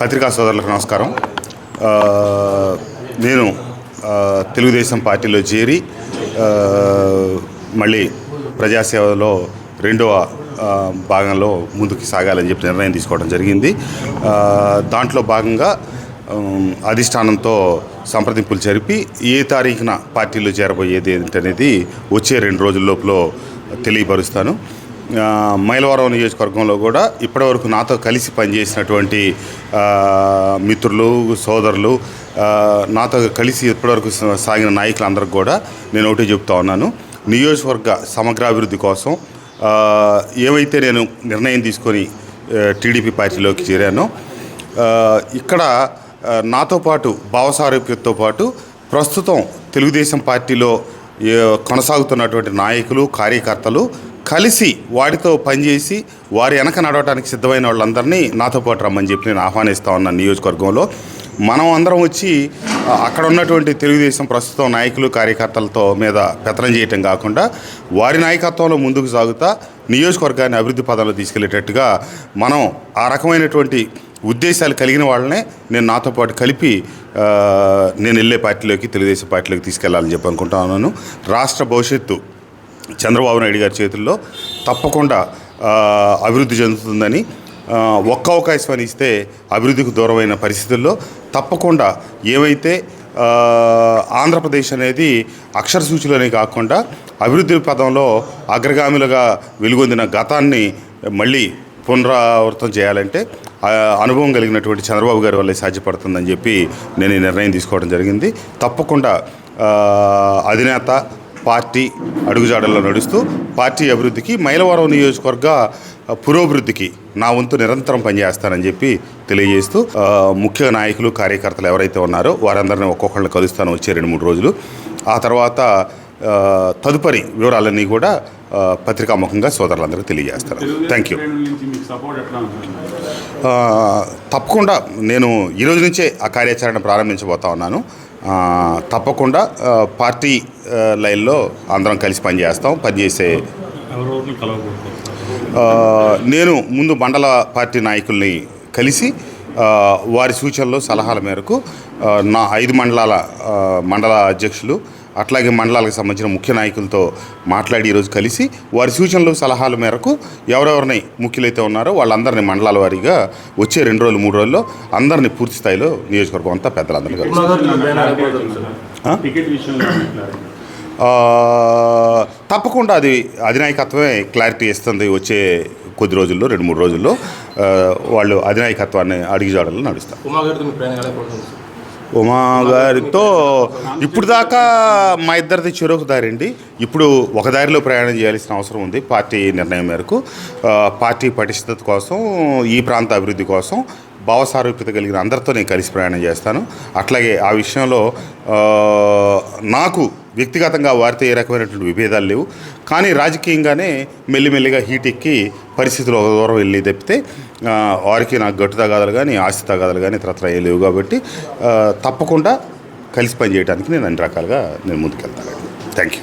పత్రికా సోదరులకు నమస్కారం. నేను తెలుగుదేశం పార్టీలో చేరి మళ్ళీ ప్రజాసేవలో రెండవ భాగంలో ముందుకు సాగాలని చెప్పి నిర్ణయం తీసుకోవడం జరిగింది. దాంట్లో భాగంగా అధిష్టానంతో సంప్రదింపులు జరిపి ఏ తారీఖున పార్టీలో చేరబోయేది ఏంటనేది వచ్చే రెండు రోజుల లోపల తెలియపరుస్తాను. మైలవరం నియోజకవర్గంలో కూడా ఇప్పటివరకు నాతో కలిసి పనిచేసినటువంటి మిత్రులు సోదరులు నాతో కలిసి ఇప్పటివరకు సాగిన నాయకులందరికీ కూడా నేను ఒకటి చెప్తా ఉన్నాను. నియోజకవర్గ సమగ్రాభివృద్ధి కోసం ఏవైతే నేను నిర్ణయం తీసుకొని టీడీపీ పార్టీలోకి చేరానో ఇక్కడ నాతో పాటు భావసారూప్యతతో పాటు ప్రస్తుతం తెలుగుదేశం పార్టీలో కొనసాగుతున్నటువంటి నాయకులు కార్యకర్తలు కలిసి వాడితో పనిచేసి వారి వెనక నడవడానికి సిద్ధమైన వాళ్ళందరినీ నాతో పాటు రమ్మని చెప్పి నేను ఆహ్వానిస్తా ఉన్నాను నియోజకవర్గంలో. మనం అందరం వచ్చి అక్కడ ఉన్నటువంటి తెలుగుదేశం ప్రస్తుతం నాయకులు కార్యకర్తలతో మీద పెత్తనం చేయటం కాకుండా వారి నాయకత్వంలో ముందుకు సాగుతా నియోజకవర్గాన్ని అభివృద్ధి పదంలో తీసుకెళ్ళేటట్టుగా మనం ఆ రకమైనటువంటి ఉద్దేశాలు కలిగిన వాళ్ళనే నేను నాతో పాటు కలిపి నేను వెళ్ళే పార్టీలోకి తెలుగుదేశం పార్టీలోకి తీసుకెళ్ళాలని చెప్పి అనుకుంటా ఉన్నాను. రాష్ట్ర భవిష్యత్తు చంద్రబాబు నాయుడు గారి చేతుల్లో తప్పకుండా అభివృద్ధి చెందుతుందని ఒక్క అవకాశం అని ఇస్తే అభివృద్ధికి దూరమైన పరిస్థితుల్లో తప్పకుండా ఏవైతే ఆంధ్రప్రదేశ్ అనేది అక్షర సూచిలోనే కాకుండా అభివృద్ధి పదంలో అగ్రగామిలుగా వెలుగొందిన గతాన్ని మళ్ళీ పునరావృతం చేయాలంటే అనుభవం కలిగినటువంటి చంద్రబాబు గారి వల్లే సాధ్యపడుతుందని చెప్పి నేను ఈ నిర్ణయం తీసుకోవడం జరిగింది. తప్పకుండా అధినేత పార్టీ అడుగుజాడల్లో నడుస్తూ పార్టీ అభివృద్ధికి మైలవరం నియోజకవర్గ పురోభివృద్ధికి నా వంతు నిరంతరం పనిచేస్తానని చెప్పి తెలియజేస్తూ ముఖ్య నాయకులు కార్యకర్తలు ఎవరైతే ఉన్నారో వారందరినీ ఒక్కొక్కరిని కలుస్తాను వచ్చే రెండు మూడు రోజులు. ఆ తర్వాత తదుపరి వివరాలన్నీ కూడా పత్రికాముఖంగా సోదరులందరికీ తెలియజేస్తారు థ్యాంక్ యూ తప్పకుండా నేను ఈరోజు నుంచే ఆ కార్యాచరణ ప్రారంభించబోతా ఉన్నాను. తప్పకుండా పార్టీ లైన్లో అందరం కలిసి పనిచేస్తాం పనిచేసే నేను ముందు మండల పార్టీ నాయకుల్ని కలిసి వారి సూచనలు సలహాల మేరకు నా ఐదు మండలాల మండల అధ్యక్షులు అట్లాగే మండలాలకు సంబంధించిన ముఖ్య నాయకులతో మాట్లాడి ఈరోజు కలిసి వారి సూచనలు సలహాల మేరకు ఎవరెవరిని ముఖ్యులైతే ఉన్నారో వాళ్ళందరినీ మండలాల వారీగా వచ్చే రెండు రోజులు మూడు రోజుల్లో అందరినీ పూర్తి స్థాయిలో నియోజకవర్గం అంతా పెద్దలందరూ కలిసి. తప్పకుండా అది అధినాయకత్వమే క్లారిటీ ఇస్తుంది వచ్చే కొద్ది రోజుల్లో రెండు మూడు రోజుల్లో. వాళ్ళు అధినాయకత్వాన్ని అడిగిజాడల్లో నడుస్తారు. ఉమా గారితో ఇప్పుడు దాకా మా ఇద్దరిది చెరొక దారి అండి. ఇప్పుడు ఒక దారిలో ప్రయాణం చేయాల్సిన అవసరం ఉంది పార్టీ నిర్ణయం మేరకు. పార్టీ పటిష్టత కోసం ఈ ప్రాంత అభివృద్ధి కోసం భావసారూప్యత కలిగిన అందరితో నేను కలిసి ప్రయాణం చేస్తాను. అట్లాగే ఆ విషయంలో నాకు వ్యక్తిగతంగా వారితో ఏ రకమైనటువంటి విభేదాలు లేవు. కానీ రాజకీయంగానే మెల్లిమెల్లిగా హీట్ ఎక్కి పరిస్థితులు ఒక దూరం వెళ్ళి తప్పితే వారికి నాకు గట్టు తగాదాలు కానీ ఆస్తి తగాదాలు కానీ ఇతరత్ర లేవు కాబట్టి తప్పకుండా కలిసి పనిచేయడానికి నేను అన్ని రకాలుగా నేను ముందుకెళ్తాను. Thank you